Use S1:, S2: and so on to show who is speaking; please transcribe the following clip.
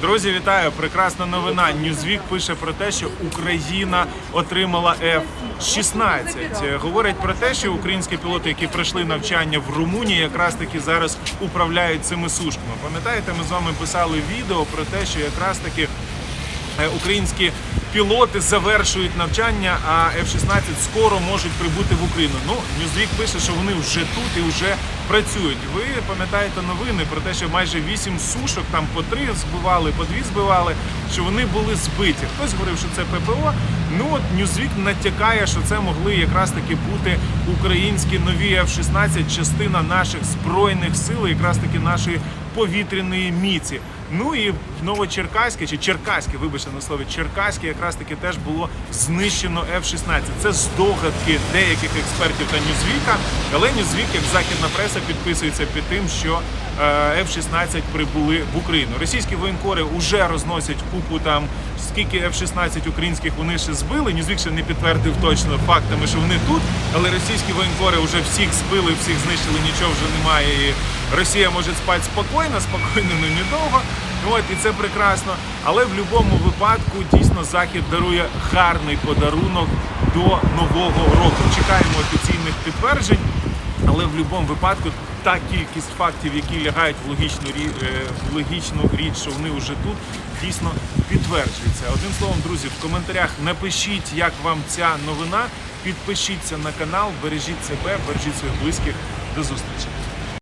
S1: Друзі, вітаю! Прекрасна новина. Ньюзвік пише про те, що Україна отримала F-16. Е, Говорять про те, що українські пілоти, які пройшли навчання в Румунії, якраз таки зараз управляють цими сушками. Пам'ятаєте, ми з вами писали відео про те, що якраз таки українські пілоти завершують навчання, а F-16 скоро можуть прибути в Україну. Ну, Ньюзвік пише, що вони вже тут і вже працюють. Ви пам'ятаєте новини про те, що майже 8 сушок, там по три збивали, по дві збивали, що вони були збиті. Хтось говорив, що це ППО. Ну от Ньюзвік натякає, що це могли якраз таки бути українські нові F-16, частина наших збройних сил, якраз таки нашої повітряної міці. Ну і Новочеркаське чи Черкаське, вибачте на слові, Черкаське якраз таки теж було знищено F-16. Це здогадки деяких експертів та Ньюзвіка, але Ньюзвік, як західна преса, підписується під тим, що е, F-16 прибули в Україну. Російські воєнкори вже розносять купу там скільки F-16 українських вони ще збили. Ньюзвік ще не підтвердив точно фактами, що вони тут, але російські воєнкори вже всіх збили, всіх знищили, нічого вже немає. Росія може спати спокійно, спокійно, ну недовго. От і це прекрасно. Але в будь-якому випадку дійсно захід дарує гарний подарунок до нового року. Чекаємо офіційних підтверджень. Але в будь-якому випадку та кількість фактів, які лягають в логічну е, в логічну річ, що вони вже тут, дійсно підтверджується. Одним словом, друзі, в коментарях напишіть, як вам ця новина. Підпишіться на канал, бережіть себе, бережіть своїх близьких. До зустрічі.